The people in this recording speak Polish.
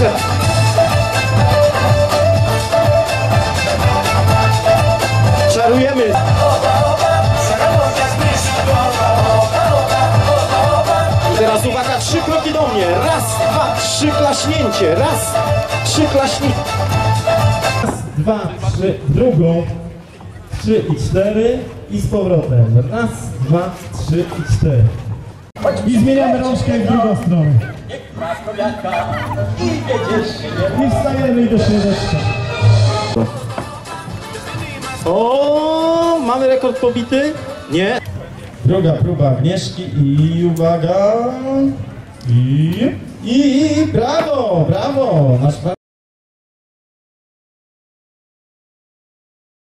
Jeszcze. Czarujemy. I teraz uwaga, trzy kroki do mnie. Raz, dwa, trzy klaśnięcie. Raz, trzy klaśnięcie. dwa, trzy, drugą, trzy i cztery i z powrotem. Raz, dwa, trzy i cztery. I zmieniamy rączkę w drugą stronę. I wstajemy i do środeczka. O, mamy rekord pobity? Nie. Druga próba Agnieszki i uwaga. I, i brawo, brawo.